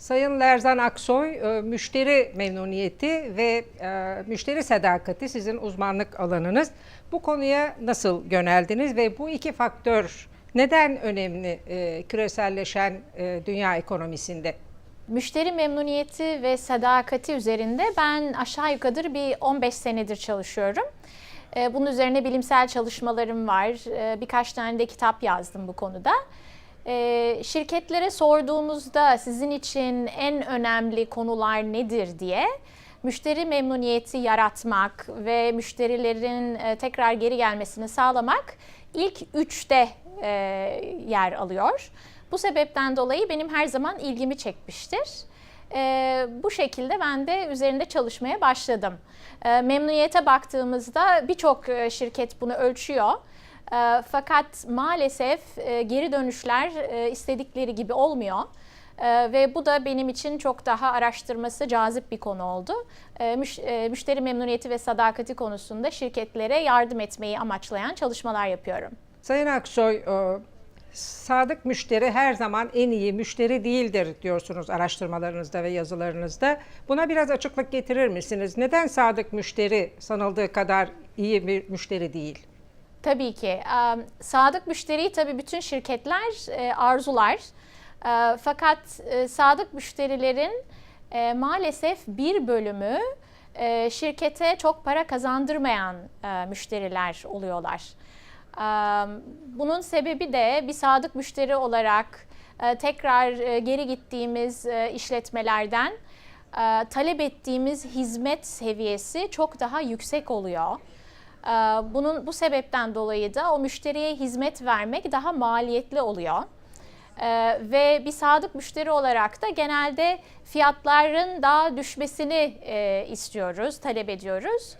Sayın Lerzan Aksoy, e, müşteri memnuniyeti ve e, müşteri sadakati sizin uzmanlık alanınız. Bu konuya nasıl yöneldiniz ve bu iki faktör neden önemli e, küreselleşen dünya ekonomisinde? Müşteri memnuniyeti ve sadakati üzerinde ben aşağı yukarı bir 15 senedir çalışıyorum. Bunun üzerine bilimsel çalışmalarım var. Birkaç tane de kitap yazdım bu konuda. Ee, Şirketlere sorduğumuzda sizin için en önemli konular nedir diye müşteri memnuniyeti yaratmak ve müşterilerin e, tekrar geri gelmesini sağlamak ilk üçte e, yer alıyor. Bu sebepten dolayı benim her zaman ilgimi çekmiştir. Ee, bu şekilde ben de üzerinde çalışmaya başladım. Ee, memnuniyete baktığımızda birçok e, şirket bunu ölçüyor. Ee, fakat maalesef e, geri dönüşler e, istedikleri gibi olmuyor. Ee, ve bu da benim için çok daha araştırması cazip bir konu oldu. Ee, e, müşteri memnuniyeti ve sadakati konusunda şirketlere yardım etmeyi amaçlayan çalışmalar yapıyorum. Sayın Aksoy, sadık müşteri her zaman en iyi müşteri değildir diyorsunuz araştırmalarınızda ve yazılarınızda. Buna biraz açıklık getirir misiniz? Neden sadık müşteri sanıldığı kadar iyi bir müşteri değil? Tabii ki. Sadık müşteriyi tabii bütün şirketler arzular. Fakat sadık müşterilerin maalesef bir bölümü şirkete çok para kazandırmayan müşteriler oluyorlar. Bunun sebebi de bir sadık müşteri olarak tekrar geri gittiğimiz işletmelerden talep ettiğimiz hizmet seviyesi çok daha yüksek oluyor. Ee, Bunun bu sebepten dolayı da o müşteriye hizmet vermek daha maliyetli oluyor. Ee, ve bir sadık müşteri olarak da genelde fiyatların daha düşmesini e, istiyoruz, talep ediyoruz.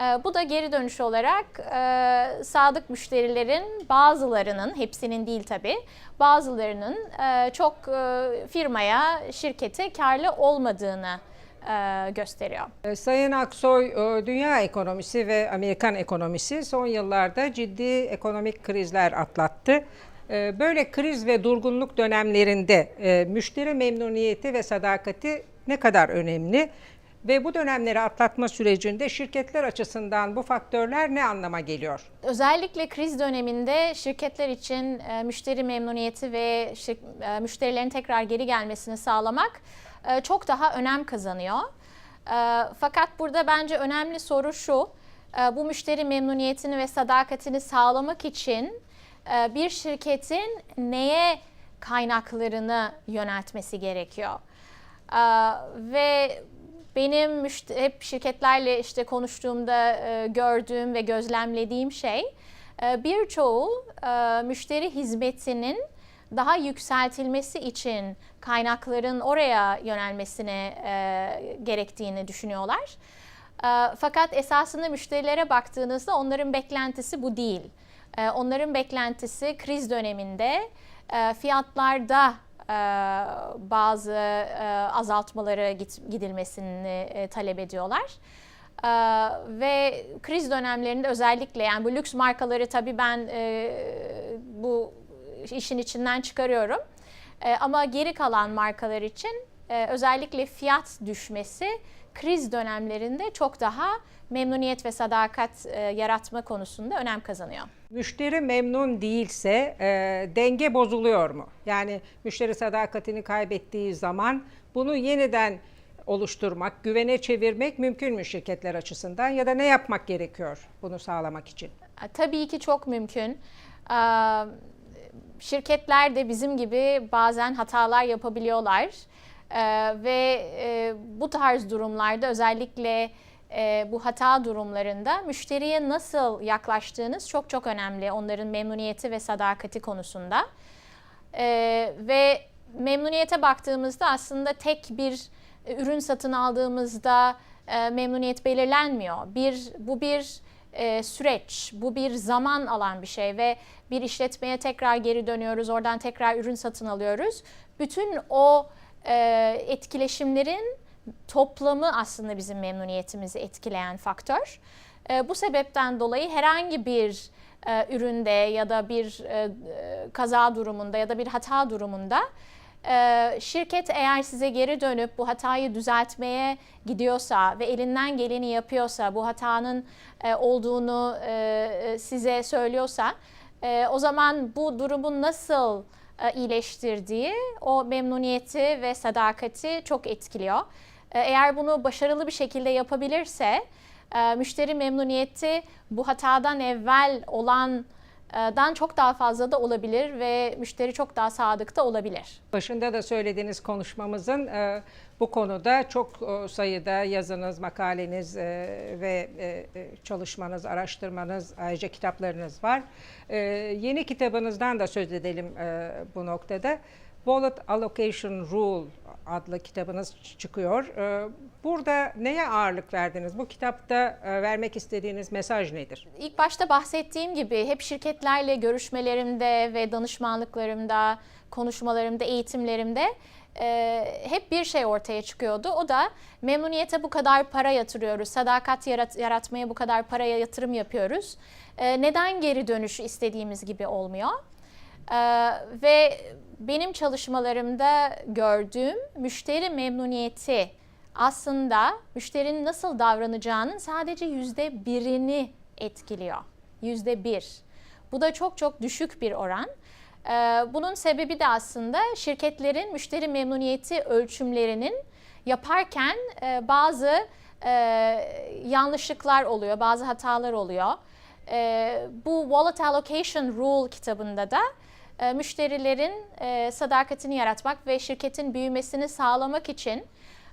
Ee, bu da geri dönüş olarak e, sadık müşterilerin bazılarının, hepsinin değil tabii, bazılarının e, çok e, firmaya, şirkete karlı olmadığını e, gösteriyor. E, Sayın Aksoy, e, dünya ekonomisi ve Amerikan ekonomisi son yıllarda ciddi ekonomik krizler atlattı. Böyle kriz ve durgunluk dönemlerinde müşteri memnuniyeti ve sadakati ne kadar önemli? Ve bu dönemleri atlatma sürecinde şirketler açısından bu faktörler ne anlama geliyor? Özellikle kriz döneminde şirketler için müşteri memnuniyeti ve müşterilerin tekrar geri gelmesini sağlamak e, çok daha önem kazanıyor. E, fakat burada bence önemli soru şu, e, bu müşteri memnuniyetini ve sadakatini sağlamak için bir şirketin neye kaynaklarını yöneltmesi gerekiyor? Ve benim hep şirketlerle işte konuştuğumda gördüğüm ve gözlemlediğim şey e, birçoğu müşteri hizmetinin daha yükseltilmesi için kaynakların oraya yönelmesine e, gerektiğini düşünüyorlar. E, fakat esasında müşterilere baktığınızda onların beklentisi bu değil. E, onların beklentisi kriz döneminde e, fiyatlarda e, bazı e, azaltmalara gidilmesini e, talep ediyorlar. Ve kriz dönemlerinde özellikle yani bu lüks markaları tabii ben bu işin içinden çıkarıyorum. E, ama geri kalan markalar için e, özellikle fiyat düşmesi kriz dönemlerinde çok daha memnuniyet ve sadakat e, yaratma konusunda önem kazanıyor. Müşteri memnun değilse e, denge bozuluyor mu? Yani müşteri sadakatini kaybettiği zaman bunu yeniden oluşturmak, güvene çevirmek mümkün mü şirketler açısından ya da ne yapmak gerekiyor bunu sağlamak için? Tabii ki çok mümkün. Şirketler de bizim gibi bazen hatalar yapabiliyorlar. E, Ve e, bu tarz durumlarda özellikle e, bu hata durumlarında müşteriye nasıl yaklaştığınız çok çok önemli. Onların memnuniyeti ve sadakati konusunda. Ee, ve memnuniyete baktığımızda aslında tek bir e, ürün satın aldığımızda e, memnuniyet belirlenmiyor. Bir bu bir e, süreç, bu bir zaman alan bir şey ve bir işletmeye tekrar geri dönüyoruz, oradan tekrar ürün satın alıyoruz. Bütün o e, etkileşimlerin toplamı aslında bizim memnuniyetimizi etkileyen faktör. E, bu sebepten dolayı herhangi bir e, üründe ya da bir e, e, kaza durumunda ya da bir hata durumunda Ee, şirket eğer size geri dönüp bu hatayı düzeltmeye gidiyorsa ve elinden geleni yapıyorsa, bu hatanın e, olduğunu e, size söylüyorsa, e, o zaman bu durumun nasıl e, iyileştirdiği o memnuniyeti ve sadakati çok etkiliyor. E, Eğer bunu başarılı bir şekilde yapabilirse, e, müşteri memnuniyeti bu hatadan evvel olan e, dan çok daha fazla da olabilir ve müşteri çok daha sadık da olabilir. Başında da söylediğiniz konuşmamızın e, bu konuda çok e, sayıda yazınız, makaleniz e, ve çalışmanız, araştırmanız, ayrıca kitaplarınız var. Yeni kitabınızdan da söz edelim bu noktada. Wallet Allocation Rule adlı kitabınız çıkıyor. E, Burada neye ağırlık verdiniz? Bu kitapta e, vermek istediğiniz mesaj nedir? İlk başta bahsettiğim gibi hep şirketlerle görüşmelerimde ve danışmanlıklarımda, konuşmalarımda, eğitimlerimde e, hep bir şey ortaya çıkıyordu. O da memnuniyete bu kadar para yatırıyoruz, sadakat yarat- yaratmaya bu kadar paraya yatırım yapıyoruz. E, neden geri dönüşü istediğimiz gibi olmuyor? E, ve benim çalışmalarımda gördüğüm müşteri memnuniyeti aslında müşterinin nasıl davranacağının sadece yüzde birini etkiliyor. Yüzde bir. Bu da çok çok düşük bir oran. Ee, Bunun sebebi de aslında şirketlerin müşteri memnuniyeti ölçümlerinin yaparken e, bazı e, yanlışlıklar oluyor, bazı hatalar oluyor. E, Bu Wallet Allocation Rule kitabında da müşterilerin e, sadakatini yaratmak ve şirketin büyümesini sağlamak için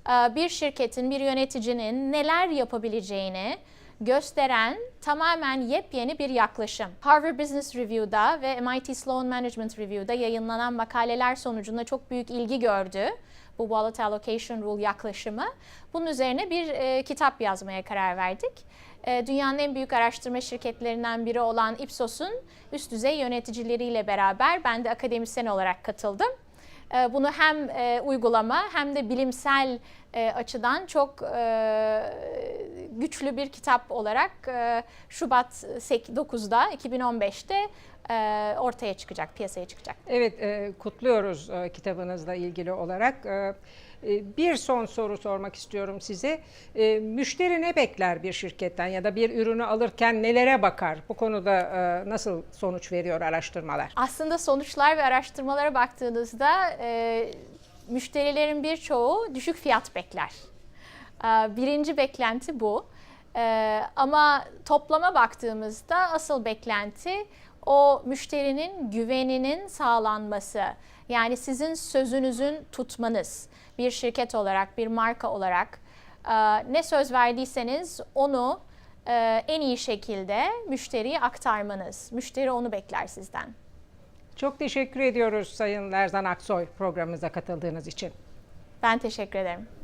e, bir şirketin, bir yöneticinin neler yapabileceğini gösteren tamamen yepyeni bir yaklaşım. Harvard Business Review'da ve MIT Sloan Management Review'da yayınlanan makaleler sonucunda çok büyük ilgi gördü bu Wallet Allocation Rule yaklaşımı. Bunun üzerine bir e, kitap yazmaya karar verdik. E, dünyanın en büyük araştırma şirketlerinden biri olan Ipsos'un üst düzey yöneticileriyle beraber ben de akademisyen olarak katıldım. E, Bunu hem e, uygulama hem de bilimsel e, açıdan çok e, güçlü bir kitap olarak e, Şubat 9'da 2015'te e, ortaya çıkacak, piyasaya çıkacak. Evet, e, kutluyoruz e, kitabınızla ilgili olarak. E, e, bir son soru sormak istiyorum size. E, müşteri ne bekler bir şirketten ya da bir ürünü alırken nelere bakar? Bu konuda e, nasıl sonuç veriyor araştırmalar? Aslında sonuçlar ve araştırmalara baktığınızda e, müşterilerin birçoğu düşük fiyat bekler. E, birinci beklenti bu. E, ama toplama baktığımızda asıl beklenti o müşterinin güveninin sağlanması. Yani sizin sözünüzün tutmanız. Bir şirket olarak, bir marka olarak e, ne söz verdiyseniz onu e, en iyi şekilde müşteriye aktarmanız. Müşteri onu bekler sizden. Çok teşekkür ediyoruz Sayın Lerzan Aksoy programımıza katıldığınız için. Ben teşekkür ederim.